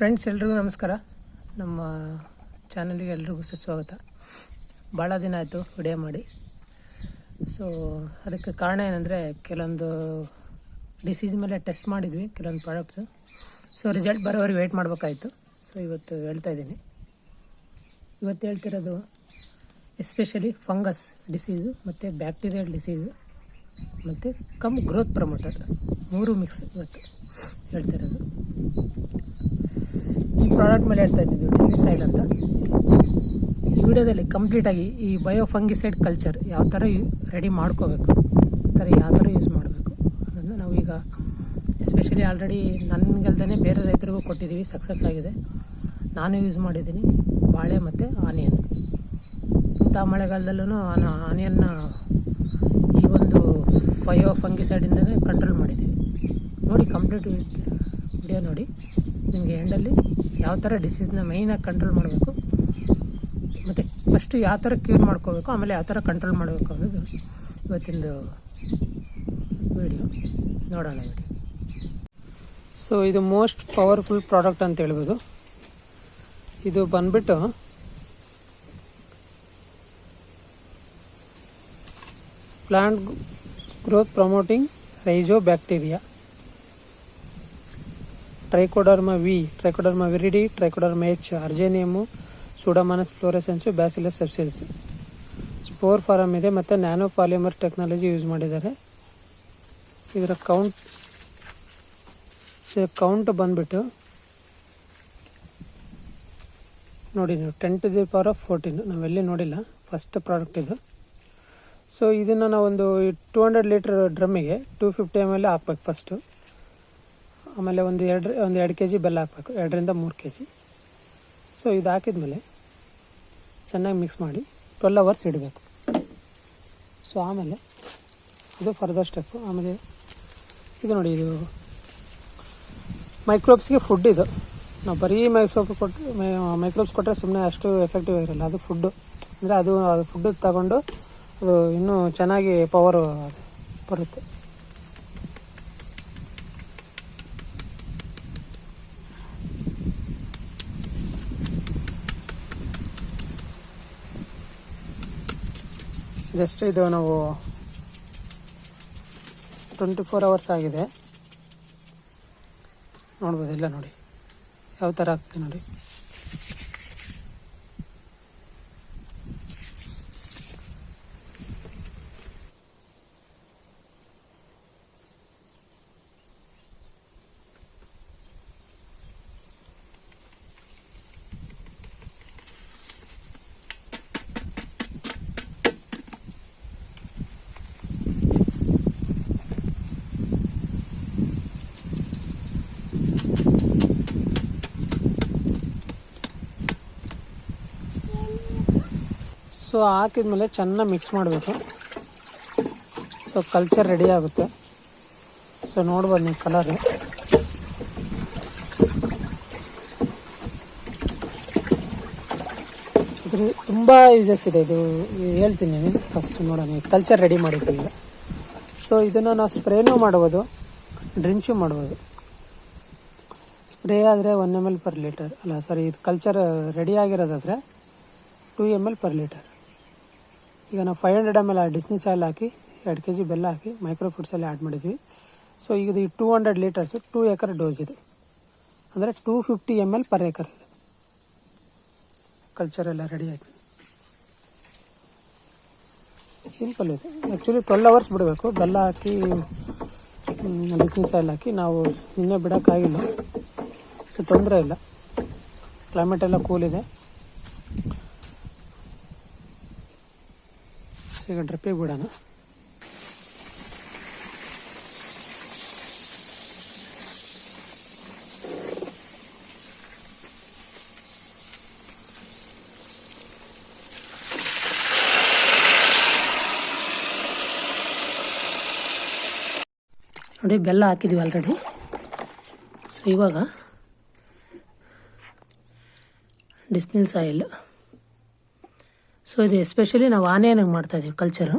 Friends ಎಲ್ರಿಗೂ ನಮಸ್ಕಾರ. ನಮ್ಮ ಚಾನಲಿಗೆ ಎಲ್ರಿಗೂ ಸುಸ್ವಾಗತ. ಭಾಳ ದಿನ ಆಯಿತು ವಿಡಿಯೋ ಮಾಡಿ. ಸೊ ಅದಕ್ಕೆ ಕಾರಣ ಏನಂದರೆ, ಕೆಲವೊಂದು ಡಿಸೀಸ್ ಮೇಲೆ ಟೆಸ್ಟ್ ಮಾಡಿದ್ವಿ, ಕೆಲವೊಂದು ಪ್ರಾಡಕ್ಟ್ಸು ಸೊ ರಿಸಲ್ಟ್ ಬರೋವರೆಗೆ ವೆಯ್ಟ್ ಮಾಡಬೇಕಾಯ್ತು. ಸೊ ಇವತ್ತು ಹೇಳ್ತಾ ಇದ್ದೀನಿ. ಇವತ್ತು ಹೇಳ್ತಿರೋದು ಎಸ್ಪೆಷಲಿ ಫಂಗಸ್ ಡಿಸೀಸು ಮತ್ತು ಬ್ಯಾಕ್ಟೀರಿಯಲ್ ಡಿಸೀಸು ಮತ್ತು ಕಮ್ ಗ್ರೋತ್ ಪ್ರಮೋಟರ್ ಮೂರು ಮಿಕ್ಸ್ ಇವತ್ತು ಹೇಳ್ತಿರೋದು. ಪ್ರಾಡಕ್ಟ್ ಮೇಲೆ ಹೇಳ್ತಾ ಡಿಸ್ನಿ ಆಯಿಲ್ ಅಂತ. ಈ ವಿಡಿಯೋದಲ್ಲಿ ಕಂಪ್ಲೀಟಾಗಿ ಈ ಬಯೋ ಫಂಗಿಸೈಡ್ ಕಲ್ಚರ್ ಯಾವ ಥರ ರೆಡಿ ಮಾಡ್ಕೋಬೇಕು ಥರ ಯಾವ ಥರ ಯೂಸ್ ಮಾಡಬೇಕು ಅದನ್ನು ನಾವೀಗ ಎಸ್ಪೆಷಲಿ ಆಲ್ರೆಡಿ ನನಗಲ್ದೇ ಬೇರೆ ರೈತರಿಗೂ ಕೊಟ್ಟಿದ್ದೀವಿ ಸಕ್ಸಸ್ ಆಗಿದೆ. ನಾನು ಯೂಸ್ ಮಾಡಿದ್ದೀನಿ, ಬಾಳೆ ಮತ್ತು ಆನಿಯನ್ ಇಂಥ ಮಳೆಗಾಲದಲ್ಲೂ ಆನಿಯನ್ನ ಈ ಒಂದು ಫಯೋ ಫಂಗಿಸೈಡಿಂದಲೇ ಕಂಟ್ರೋಲ್ ಮಾಡಿದ್ದೀವಿ ನೋಡಿ ಕಂಪ್ಲೀಟ್ ವಿಡಿಯೋ ನೋಡಿ, ನಿಮಗೆ ಎಂಡಲ್ಲಿ ಯಾವ ಥರ ಡಿಸೀಸ್ನ ಮೇಯ್ನಾಗಿ ಕಂಟ್ರೋಲ್ ಮಾಡಬೇಕು, ಮತ್ತು ಫಸ್ಟು ಯಾವ ಥರ ಕ್ಯೂರ್ ಮಾಡ್ಕೋಬೇಕು, ಆಮೇಲೆ ಯಾವ ಥರ ಕಂಟ್ರೋಲ್ ಮಾಡಬೇಕು ಅನ್ನೋದು ಇವತ್ತಿಂದು ವಿಡಿಯೋ ನೋಡೋಣ ಸೊ ಇದು ಮೋಸ್ಟ್ ಪವರ್ಫುಲ್ ಪ್ರಾಡಕ್ಟ್ ಅಂತ ಹೇಳ್ಬೋದು. ಇದು ಬಂದ್ಬಿಟ್ಟು plant growth promoting rhizobacteria Trichoderma V Trichoderma viride Trichoderma H harzianum Pseudomonas fluorescens Bacillus subtilis spore form ಇದೆ ಮತ್ತು ನ್ಯಾನೋ ಪಾಲಿಮರ್ ಟೆಕ್ನಾಲಜಿ ಯೂಸ್ ಮಾಡಿದ್ದಾರೆ. ಇದರ ಕೌಂಟ್ ಇದರ ಕೌಂಟ್ ಬಂದ್ಬಿಟ್ಟು ನೋಡಿ, ನೀವು ten to the power of fourteen ನಾವೆಲ್ಲಿ ನೋಡಿಲ್ಲ ಫಸ್ಟ್ ಪ್ರಾಡಕ್ಟ್ ಇದು. ಸೊ ಇದನ್ನು ನಾವೊಂದು ಟೂ ಹಂಡ್ರೆಡ್ ಲೀಟ್ರ್ ಡ್ರಮ್ಮಿಗೆ ಟೂ ಫಿಫ್ಟಿ ಎಂ ಎಲ್ ಹಾಕ್ಬೇಕು ಫಸ್ಟು ಆಮೇಲೆ ಒಂದು ಎರಡು ಒಂದು ಎರಡು ಕೆ ಜಿ ಬೆಲ್ಲ ಹಾಕಬೇಕು. ಎರಡರಿಂದ ಮೂರು ಕೆ ಜಿ ಸೊ ಇದು ಹಾಕಿದ್ಮೇಲೆ ಚೆನ್ನಾಗಿ ಮಿಕ್ಸ್ ಮಾಡಿ ಟ್ವೆಲ್ ಅವರ್ಸ್ ಇಡಬೇಕು. ಸೊ ಆಮೇಲೆ ಇದು ಫರ್ದರ್ ಸ್ಟೆಪ್ಪು ಆಮೇಲೆ ಇದು ನೋಡಿ, ಇದು ಮೈಕ್ರೋಬ್ಸ್ಗೆ ಫುಡ್ ಇದು. ನಾವು ಬರೀ ಮೈಸೋಪ್ ಕೊಟ್ಟು ಮೈಕ್ರೋಬ್ಸ್ ಕೊಟ್ಟರೆ ಸುಮ್ಮನೆ ಅಷ್ಟು ಎಫೆಕ್ಟಿವ್ ಆಗಿರಲ್ಲ ಅದು ಫುಡ್ಡು ಅಂದರೆ ಅದು ಅದು ಫುಡ್ಡು ತಗೊಂಡು ಅದು ಇನ್ನೂ ಚೆನ್ನಾಗಿ ಪವರು ಬರುತ್ತೆ. ಜಸ್ಟ್ ಇದು ನಾವು ಟ್ವೆಂಟಿ ಫೋರ್ ಅವರ್ಸ್ ಆಗಿದೆ. ನೋಡ್ಬೋದು ಇಲ್ಲ ನೋಡಿ. ಯಾವ ಥರ ಆಗ್ತಿದೆ ನೋಡಿ. ಸೊ ಹಾಕಿದ್ಮೇಲೆ ಚೆನ್ನಾಗಿ ಮಿಕ್ಸ್ ಮಾಡಬೇಕು. ಸೊ ಕಲ್ಚರ್ ರೆಡಿ ಆಗುತ್ತೆ. ಸೊ ನೋಡ್ಬೋದು ನೀವು ಕಲರ್ ಇದ್ರ ತುಂಬ ಯೂಸಸ್ ಇದೆ. ಇದು ಹೇಳ್ತೀನಿ ನಾನು ಫಸ್ಟ್ ನೋಡೋಣ. ಕಲ್ಚರ್ ರೆಡಿ ಮಾಡಿದ್ದೀವಿ ಸೊ ಇದನ್ನು ನಾವು ಸ್ಪ್ರೇನೂ ಮಾಡ್ಬೋದು. ಡ್ರಿಂಚು ಮಾಡ್ಬೋದು. ಸ್ಪ್ರೇ ಆದರೆ one M L per litre ಅಲ್ಲ ಸಾರಿ ಇದು culture ready ಆಗಿರೋದಾದರೆ two M L per litre ಈಗ ನಾವು ಫೈವ್ ಹಂಡ್ರೆಡ್ ಎಂ ಎಲ್ ಡಿಸ್ನಿ ಸಾಯಿಲ್ ಹಾಕಿ, ಎರಡು ಕೆ ಜಿ ಬೆಲ್ಲ ಹಾಕಿ ಮೈಕ್ರೋ ಫುಡ್ಸಲ್ಲಿ ಆ್ಯಡ್ ಮಾಡಿದ್ವಿ. ಸೊ ಈಗ ಇದು two hundred litres two acre dose ಇದೆ. ಅಂದರೆ two fifty M L per acre ಇದೆ. ಕಲ್ಚರ್ ಎಲ್ಲ ರೆಡಿ ಆಯಿತು. ಸಿಂಪಲ್ ಇದೆ. ಆ್ಯಕ್ಚುಲಿ ಟ್ವೆಲ್ ಅವರ್ಸ್ ಬಿಡಬೇಕು. ಬೆಲ್ಲ ಹಾಕಿ ಡಿಸ್ನಿ ಆಯಿಲ್ ಹಾಕಿ. ನಾವು ನಿನ್ನೆ ಬಿಡೋಕ್ಕಾಗಿಲ್ಲ ಸೊ ತೊಂದರೆ ಇಲ್ಲ. ಕ್ಲೈಮೇಟ್ ಎಲ್ಲ ಕೂಲ್ ಇದೆ. ಈಗ ಡ್ರಿಪ್ಪಿಗೆ ಬಿಡೋಣ ನೋಡಿ ಬೆಲ್ಲ ಹಾಕಿದ್ವಿ ಆಲ್ರೆಡಿ ಸೊ ಇವಾಗ ಡಿಸ್ನಿಲ್ ಸಾಯಿಲ್ ಸೊ ಇದು ಎಸ್ಪೆಷಲಿ ನಾವು ಆನೆಂಗ್ ಮಾಡ್ತಾ ಇದ್ದೀವಿ ಕಲ್ಚರು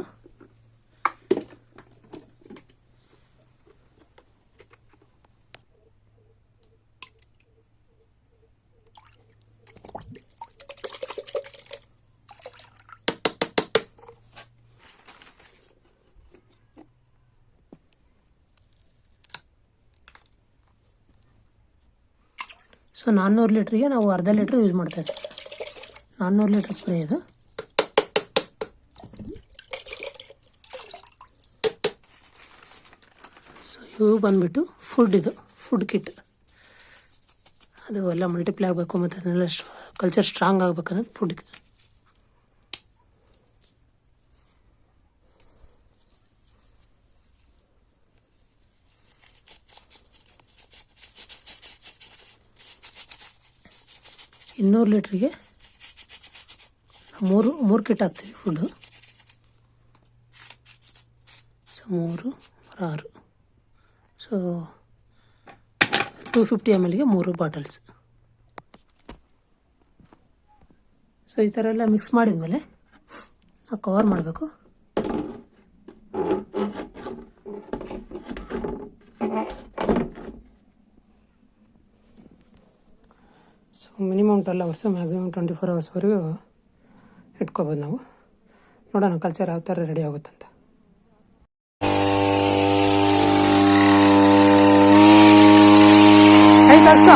ಸೊ ನಾನ್ನೂರು ಲೀಟ್ರಿಗೆ ನಾವು ಅರ್ಧ ಲೀಟ್ರ್ ಯೂಸ್ ಮಾಡ್ತಾಯಿದ್ದೀವಿ ನಾನ್ನೂರು ಲೀಟ್ರ್ ಸ್ಪ್ರೇ ಇದು. ಇವು ಬಂದ್ಬಿಟ್ಟು ಫುಡ್ ಇದು ಫುಡ್ ಕಿಟ್ ಅದು ಎಲ್ಲ ಮಲ್ಟಿಪ್ಲೈ ಆಗಬೇಕು ಮತ್ತು ಅದನ್ನೆಲ್ಲ ಕಲ್ಚರ್ ಸ್ಟ್ರಾಂಗ್ ಆಗಬೇಕು ಅನ್ನೋದು ಫುಡ್ ಇನ್ನೂರು ಲೀಟ್ರಿಗೆ ಮೂರು ಮೂರು ಕಿಟ್ ಹಾಕ್ತೀವಿ ಫುಡ್ಡು ಸೊ ಮೂರು ಮೂರು, ಆರು. ಸೊ ಟೂ ಫಿಫ್ಟಿ ಎಂ ಎಲ್ಗೆ ಮೂರು ಬಾಟಲ್ಸ್ ಸೊ ಈ ಥರ ಎಲ್ಲ ಮಿಕ್ಸ್ ಮಾಡಿದ್ಮೇಲೆ ನಾವು ಕವರ್ ಮಾಡಬೇಕು. So minimum twelve hours maximum twenty four ಅವರ್ಸ್ವರೆಗೂ ಇಟ್ಕೋಬೋದು ನಾವು. ನೋಡೋಣ ಕಲ್ಚರ್ ಯಾವ ಥರ ರೆಡಿ ಆಗುತ್ತಂತ ಆಯ್ತು ಅರ್ಸ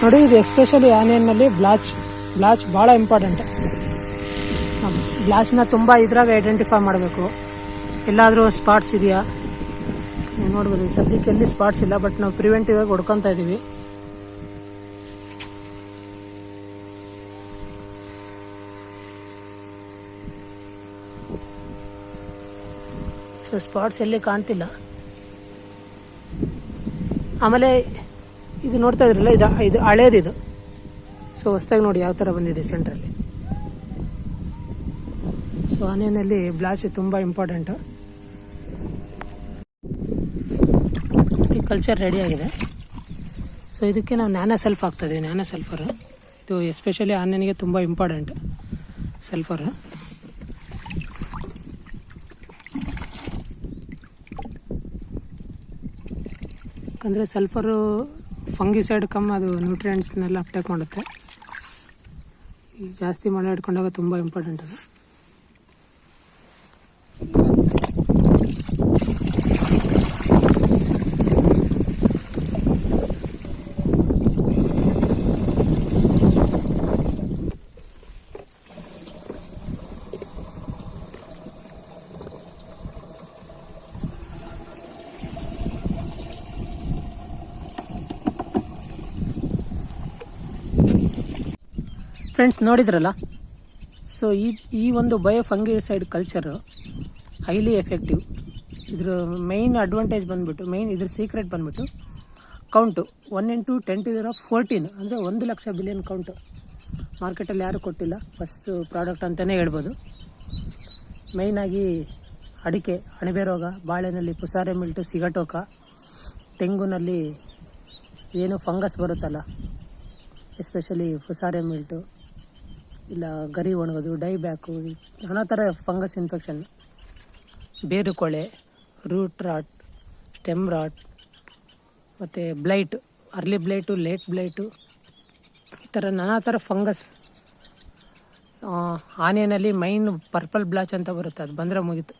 ನೋಡಿ ಇದು ಎಸ್ಪೆಷಲಿ ಆನಿಯನ್ನಲ್ಲಿ ಬ್ಲಾಚ್ ಬ್ಲಾಚ್ ಭಾಳ ಇಂಪಾರ್ಟೆಂಟ್ ಬ್ಲಾಚ್ನ ತುಂಬ ಇದ್ರಾಗ ಐಡೆಂಟಿಫೈ ಮಾಡಬೇಕು. ಎಲ್ಲಾದರೂ ಸ್ಪಾಟ್ಸ್ ಇದೆಯಾ? ನೋಡ್ಬೋದು ಸದ್ಯಕ್ಕೆ ಎಲ್ಲಿ ಸ್ಪಾಟ್ಸ್ ಇಲ್ಲ ಬಟ್ ನಾವು ಪ್ರಿವೆಂಟಿವ್ ಆಗಿ ಹೊಡ್ಕೊತಾ ಇದ್ದೀವಿ ಸ್ಪಾಟ್ಸ್ ಎಲ್ಲಿ ಕಾಣ್ತಿಲ್ಲ. ಆಮೇಲೆ ಇದು ನೋಡ್ತಾ ಇದ್ರಲ್ಲ, ಇದು ಇದು ಹಳೇದಿದು ಸೊ ಹೊಸ್ದಾಗಿ ನೋಡಿ ಯಾವ ಥರ ಬಂದಿದೆ ಸೆಂಟ್ರಲ್ಲಿ ಸೊ ಆನೆಯಲ್ಲಿ ಬ್ಲಾಚ್ ತುಂಬ ಇಂಪಾರ್ಟೆಂಟು ಈ ಕಲ್ಚರ್ ರೆಡಿ ಆಗಿದೆ. ಸೊ ಇದಕ್ಕೆ ನಾವು ನ್ಯಾನೋ ಸೆಲ್ಫ್ ಹಾಕ್ತಾಯಿದ್ದೀವಿ ನ್ಯಾನೋ ಸಲ್ಫರು ಇದು ಎಸ್ಪೆಷಲಿ ಆನಿಯನ್ಗೆ ತುಂಬ ಇಂಪಾರ್ಟೆಂಟ್ ಸಲ್ಫರು ಯಾಕಂದರೆ ಸಲ್ಫರು ಫಂಗಿಸೈಡ್ ಕಮ್ ಅದು ನ್ಯೂಟ್ರಿಯೆಂಟ್ಸ್ನೆಲ್ಲ ಅಪ್ಟೇಕ್ ಮಾಡುತ್ತೆ. ಈ ಜಾಸ್ತಿ ಮಳೆ ಹಿಡ್ಕೊಂಡಾಗ ತುಂಬ ಇಂಪಾರ್ಟೆಂಟ್ ಅದು. ಫ್ರೆಂಡ್ಸ್ ನೋಡಿದ್ರಲ್ಲ? ಸೊ ಈ ಈ ಒಂದು bio fungicide culture highly effective ಇದ್ರ ಮೈನ್ ಅಡ್ವಾಂಟೇಜ್ ಬಂದ್ಬಿಟ್ಟು ಮೈನ್ ಇದ್ರ ಸೀಕ್ರೆಟ್ ಬಂದ್ಬಿಟ್ಟು count one into ten to ಇರೋ ಫೋರ್ಟೀನ್ ಅಂದರೆ ಒಂದು ಲಕ್ಷ ಬಿಲಿಯನ್ ಕೌಂಟು ಮಾರ್ಕೆಟಲ್ಲಿ ಯಾರೂ ಕೊಟ್ಟಿಲ್ಲ. ಫಸ್ಟ್ ಪ್ರಾಡಕ್ಟ್ ಅಂತಲೇ ಹೇಳ್ಬೋದು. ಮೇಯ್ನಾಗಿ ಅಡಿಕೆ, ಅಣಬೆ ರೋಗ, ಬಾಳೆನಲ್ಲಿ ಪುಸಾರೆ ಮಿಲ್ಟು, ಸಿಗಟೋಕ, ತೆಂಗುನಲ್ಲಿ ಏನು ಫಂಗಸ್ ಬರುತ್ತಲ್ಲ ಎಸ್ಪೆಷಲಿ ಪುಸಾರೆ ಮಿಲ್ಟು ಇಲ್ಲ, ಗರಿ ಒಣಗೋದು, ಡೈ ಬ್ಯಾಕು ನಾನಾ ಥರ ಫಂಗಸ್ ಇನ್ಫೆಕ್ಷನ್. ಬೇರು ಕೊಳೆ, ರೂಟ್ ರಾಟ್, ಸ್ಟೆಮ್ ರಾಟ್, ಮತ್ತು blight, early blight, late blight, ಈ ಥರ ನಾನಾ ಥರ ಫಂಗಸ್ ಆನೆಯಲ್ಲಿ ಮೈನ್ ಪರ್ಪಲ್ ಬ್ಲಾಚ್ ಅಂತ ಬರುತ್ತೆ, ಅದು ಬಂದರೆ ಮುಗೀತು.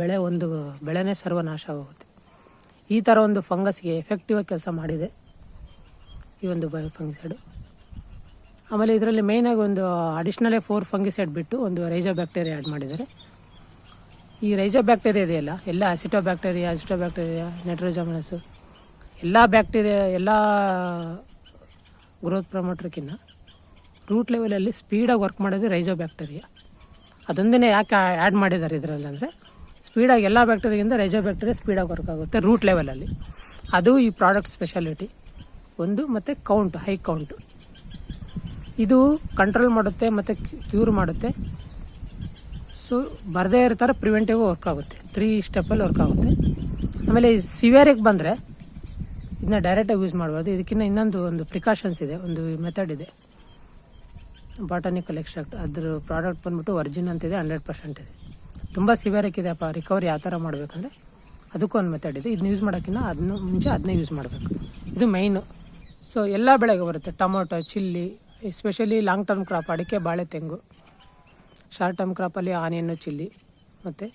ಬೆಳೆ ಒಂದು, ಬೆಳೆನೇ ಸರ್ವನಾಶ ಆಗುತ್ತೆ ಈ ಥರ ಒಂದು ಫಂಗಸ್ಗೆ ಎಫೆಕ್ಟಿವ್ ಆಗಿ ಕೆಲಸ ಮಾಡಿದೆ. ಈ ಒಂದು ಬಯೋ ಫಂಗಿಸೈಡು ಆಮೇಲೆ ಇದರಲ್ಲಿ ಮೇಯ್ನಾಗಿ ಒಂದು ಅಡಿಷ್ನಲೇ ಫೋರ್ ಫಂಗಿಸೈಡ್ ಬಿಟ್ಟು ಒಂದು ರೈಜೋ ಬ್ಯಾಕ್ಟೀರಿಯಾ ಆ್ಯಡ್ ಮಾಡಿದ್ದಾರೆ. ಈ ರೈಜೋ ಬ್ಯಾಕ್ಟೀರಿಯಾ ಇದೆಯಲ್ಲ, ಎಲ್ಲ ಅಸಿಟೋ ಬ್ಯಾಕ್ಟೀರಿಯಾ ಅಸಿಟೋ ಬ್ಯಾಕ್ಟೀರಿಯಾ ನೆಟ್ರೋಜಮನಸ್ಸು ಎಲ್ಲ ಬ್ಯಾಕ್ಟೀರಿಯಾ ಎಲ್ಲ ಗ್ರೋತ್ ಪ್ರಮೋಟ್ರಕ್ಕಿಂತ ರೂಟ್ ಲೆವೆಲಲ್ಲಿ ಸ್ಪೀಡಾಗಿ ವರ್ಕ್ ಮಾಡೋದು ರೈಜೋ ಬ್ಯಾಕ್ಟೀರಿಯಾ ಅದೊಂದನ್ನೇ ಯಾಕೆ ಆ್ಯಡ್ ಮಾಡಿದ್ದಾರೆ ಇದರಲ್ಲಿ ಅಂದರೆ ಸ್ಪೀಡಾಗಿ ಎಲ್ಲ ಬ್ಯಾಕ್ಟೀರಿಯಿಂದ ರೈಜೋ ಬ್ಯಾಕ್ಟೀರಿಯಾ ಸ್ಪೀಡಾಗಿ ವರ್ಕ್ ಆಗುತ್ತೆ ರೂಟ್ ಲೆವೆಲಲ್ಲಿ ಅದು ಈ ಪ್ರಾಡಕ್ಟ್ ಸ್ಪೆಷಾಲಿಟಿ ಒಂದು ಮತ್ತು ಕೌಂಟ್ ಹೈ ಕೌಂಟು ಇದು ಕಂಟ್ರೋಲ್ ಮಾಡುತ್ತೆ ಮತ್ತು ಕ್ಯೂರ್ ಮಾಡುತ್ತೆ. ಸೊ ಬರದೇ ಇರೋ ಥರ ಪ್ರಿವೆಂಟಿವ್ ವರ್ಕ್ ಆಗುತ್ತೆ. ತ್ರೀ ಸ್ಟೆಪ್ಪಲ್ಲಿ ವರ್ಕ್ ಆಗುತ್ತೆ. ಆಮೇಲೆ ಸಿವಿಯರಿಗೆ ಬಂದರೆ, ಇದನ್ನ ಡೈರೆಕ್ಟಾಗಿ ಯೂಸ್ ಮಾಡ್ಬೋದು ಇದಕ್ಕಿಂತ ಇನ್ನೊಂದು ಒಂದು ಪ್ರಿಕಾಷನ್ಸ್ ಇದೆ, ಒಂದು ಮೆಥಡ್ ಇದೆ. ಬಾಟಾನಿಕಲ್ ಎಕ್ಸ್ಟ್ರಾಕ್ಟ್ ಅದ್ರ ಪ್ರಾಡಕ್ಟ್ ಬಂದ್ಬಿಟ್ಟು ವರ್ಜಿನ್ ಅಂತಿದೆ ಹಂಡ್ರೆಡ್ ಪರ್ಸೆಂಟ್ ಇದೆ. ತುಂಬ ಸಿವಿಯರಕ್ಕಿದೆಪ್ಪ ರಿಕವರಿ ಯಾವ ಥರ ಮಾಡಬೇಕಂದ್ರೆ, ಅದಕ್ಕೂ ಒಂದು ಮೆಥಡ್ ಇದೆ. ಇದನ್ನ ಯೂಸ್ ಮಾಡೋಕ್ಕಿಂತ ಅದನ್ನ ಮುಂಚೆ ಅದನ್ನೇ ಯೂಸ್ ಮಾಡಬೇಕು. ಇದು ಮೈನು ಸೊ ಎಲ್ಲ ಬೆಳೆಗೆ ಬರುತ್ತೆ. Tomato, chilli especially long term crop ಅಡಿಕೆ, ಬಾಳೆ, ತೆಂಗು. ಶಾರ್ಟ್ ಟರ್ಮ್ ಕ್ರಾಪಲ್ಲಿ ಆನಿಯನ್ನು, ಚಿಲ್ಲಿ, ಮತ್ತು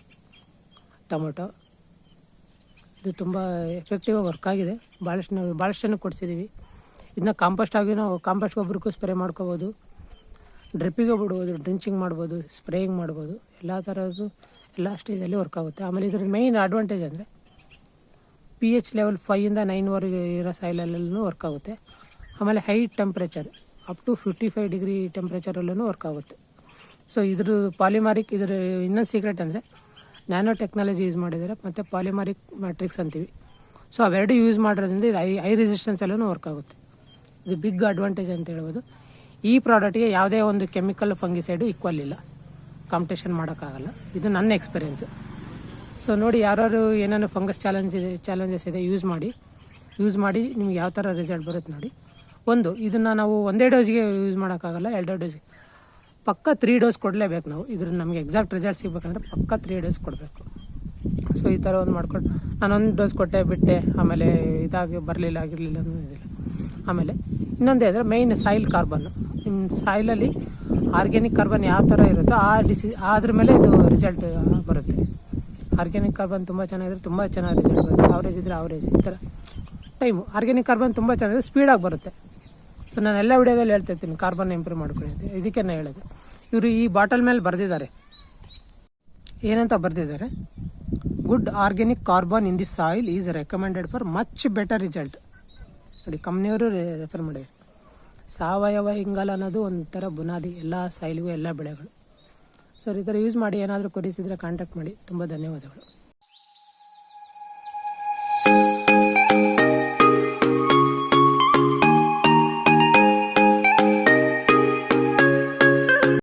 ಟೊಮೊಟೊ. ಇದು ತುಂಬ ಎಫೆಕ್ಟಿವ್ ವರ್ಕ್ ಆಗಿದೆ. ಭಾಳಷ್ಟು ನಾವು ಭಾಳಷ್ಟು ಕೊಡ್ಸಿದ್ದೀವಿ ಇದನ್ನ ಕಾಂಪೋಸ್ಟ್ ಆಗಿ ನಾವು ಕಾಂಪೋಸ್ಟ್ ಗೊಬ್ಬರಕ್ಕೂ ಸ್ಪ್ರೇ ಮಾಡ್ಕೋಬೋದು. ಡ್ರಿಪ್ಪಿಗೆ ಬಿಡ್ಬೋದು ಡ್ರಿಂಚಿಂಗ್ ಮಾಡ್ಬೋದು ಸ್ಪ್ರೇಯಿಂಗ್ ಮಾಡ್ಬೋದು. ಎಲ್ಲ ಥರದ್ದು ಎಲ್ಲ ಸ್ಟೇಜಲ್ಲಿ ವರ್ಕ್ ಆಗುತ್ತೆ. ಆಮೇಲೆ ಇದ್ರದ್ದು ಮೈನ್ ಅಡ್ವಾಂಟೇಜ್ ಅಂದರೆ ಪಿ ಎಚ್ ಲೆವೆಲ್ ಫೈಯಿಂದ ನೈನ್ವರೆಗೆ ಇರೋ ಸಾಯಿಲಲ್ಲೂ ವರ್ಕ್ ಆಗುತ್ತೆ. ಆಮೇಲೆ high temperature up to fifty five degree ಟೆಂಪ್ರೇಚರಲ್ಲೂ work ಆಗುತ್ತೆ. ಸೊ ಇದ್ರದ್ದು ಪಾಲಿಮಾರಿಕ್ ಇದ್ರ ಇನ್ನೊಂದು ಸೀಕ್ರೆಟ್ ಅಂದರೆ ನ್ಯಾನೋ ಟೆಕ್ನಾಲಜಿ ಯೂಸ್ ಮಾಡಿದ್ದಾರೆ ಮತ್ತು ಪಾಲಿಮಾರಿಕ್ ಮ್ಯಾಟ್ರಿಕ್ಸ್ ಅಂತೀವಿ. ಸೊ ಅವೆರಡು ಯೂಸ್ ಮಾಡೋದ್ರಿಂದ ಇದು ಐ ಐ ರೆಸಿಸ್ಟೆನ್ಸ್ ಎಲ್ಲೂ ವರ್ಕ್ ಆಗುತ್ತೆ. ಇದು ಬಿಗ್ ಅಡ್ವಾಂಟೇಜ್ ಅಂತ ಹೇಳ್ಬೋದು. ಈ ಪ್ರಾಡಕ್ಟಿಗೆ ಯಾವುದೇ ಒಂದು ಕೆಮಿಕಲ್ ಫಂಗಿಸೈಡು ಈಕ್ವಲ್ ಇಲ್ಲ. ಕಾಂಪಿಟೇಷನ್ ಮಾಡೋಕ್ಕಾಗಲ್ಲ. ಇದು ನನ್ನ ಎಕ್ಸ್ಪೀರಿಯೆನ್ಸು ಸೊ ನೋಡಿ ಯಾರು ಏನೇನು ಫಂಗಸ್ ಚಾಲೆಂಜ್ ಇದೆ ಚಾಲೆಂಜಸ್ ಇದೆ ಯೂಸ್ ಮಾಡಿ. ಯೂಸ್ ಮಾಡಿ ನಿಮ್ಗೆ ಯಾವ ಥರ ರಿಸಲ್ಟ್ ಬರುತ್ತೆ ನೋಡಿ. ಒಂದು, ಇದನ್ನು ನಾವು ಒಂದೇ ಡೋಸ್ಗೆ ಯೂಸ್ ಮಾಡೋಕ್ಕಾಗಲ್ಲ, ಎರಡೇ ಡೋಸ್ಗೆ. ಪಕ್ಕ ತ್ರೀ ಡೋಸ್ ಕೊಡಲೇಬೇಕು ನಾವು. ಇದ್ರ ನಮಗೆ ಎಕ್ಸಾಕ್ಟ್ ರಿಸಲ್ಟ್ ಸಿಗಬೇಕಂದ್ರೆ ಪಕ್ಕ ತ್ರೀ ಡೋಸ್ ಕೊಡಬೇಕು. ಸೊ ಈ ಥರ ಒಂದು ಮಾಡ್ಕೊಂಡು, ನಾನೊಂದು ಡೋಸ್ ಕೊಟ್ಟೆ, ಬಿಟ್ಟೆ, ಆಮೇಲೆ ಇದಾಗಿ ಬರಲಿಲ್ಲ, ಆಗಿರಲಿಲ್ಲ ಇದಿಲ್ಲ. ಆಮೇಲೆ ಇನ್ನೊಂದೇ ಅಂದರೆ ಮೈನ್ ಸಾಯಿಲ್ ಕಾರ್ಬನ್ ನಿಮ್ಮ ಸಾಯಿಲಲ್ಲಿ ಆರ್ಗ್ಯಾನಿಕ್ ಕಾರ್ಬನ್ ಯಾವ ಥರ ಇರುತ್ತೋ ಆ ಡಿಸಿ ಅದ್ರ ಮೇಲೆ ಇದು ರಿಸಲ್ಟ್ ಬರುತ್ತೆ. ಆರ್ಗ್ಯಾನಿಕ್ ಕಾರ್ಬನ್ ತುಂಬ ಚೆನ್ನಾಗಿದ್ರೆ ತುಂಬ ಚೆನ್ನಾಗಿ ರಿಸಲ್ಟ್ ಬರುತ್ತೆ. ಅವರೇಜ್ ಇದ್ದರೆ ಅವರೇಜ್ ಈ ಥರ ಟೈಮು ಆರ್ಗ್ಯಾನಿಕ್ ಕಾರ್ಬನ್ ತುಂಬ ಚೆನ್ನಾಗಿದ್ರೆ ಸ್ಪೀಡಾಗಿ ಬರುತ್ತೆ. ಸೊ ನಾನು ಎಲ್ಲ ವಿಡಿಯೋದಲ್ಲಿ ಹೇಳ್ತಿರ್ತೀನಿ ಕಾರ್ಬನ್ ಇಂಪ್ರೂವ್ ಮಾಡ್ಕೊಳ್ಳಿ ಅಂತ. ಇದಕ್ಕೆ ನಾನು ಹೇಳೋದು. ಇವರು ಈ ಬಾಟಲ್ ಮೇಲೆ ಬರೆದಿದ್ದಾರೆ. ಏನಂತ ಬರೆದಿದ್ದಾರೆ? Good organic carbon in the soil is recommended for much better result ನೋಡಿ ಕಂಪ್ನಿಯವರು ರೆಫರ್ ಮಾಡಿದ್ದಾರೆ. ಸಾವಯವ ಇಂಗಾಲ ಅನ್ನೋದು ಒಂಥರ ಬುನಾದಿ. ಎಲ್ಲ ಸಾಯಿಲ್ಗೂ ಎಲ್ಲ ಬೆಳೆಗಳು. ಸೊ ಈ ಥರ ಯೂಸ್ ಮಾಡಿ ಏನಾದರೂ ಕೊರಿಸಿದರೆ ಕಾಂಟ್ಯಾಕ್ಟ್ ಮಾಡಿ. ತುಂಬ ಧನ್ಯವಾದಗಳು.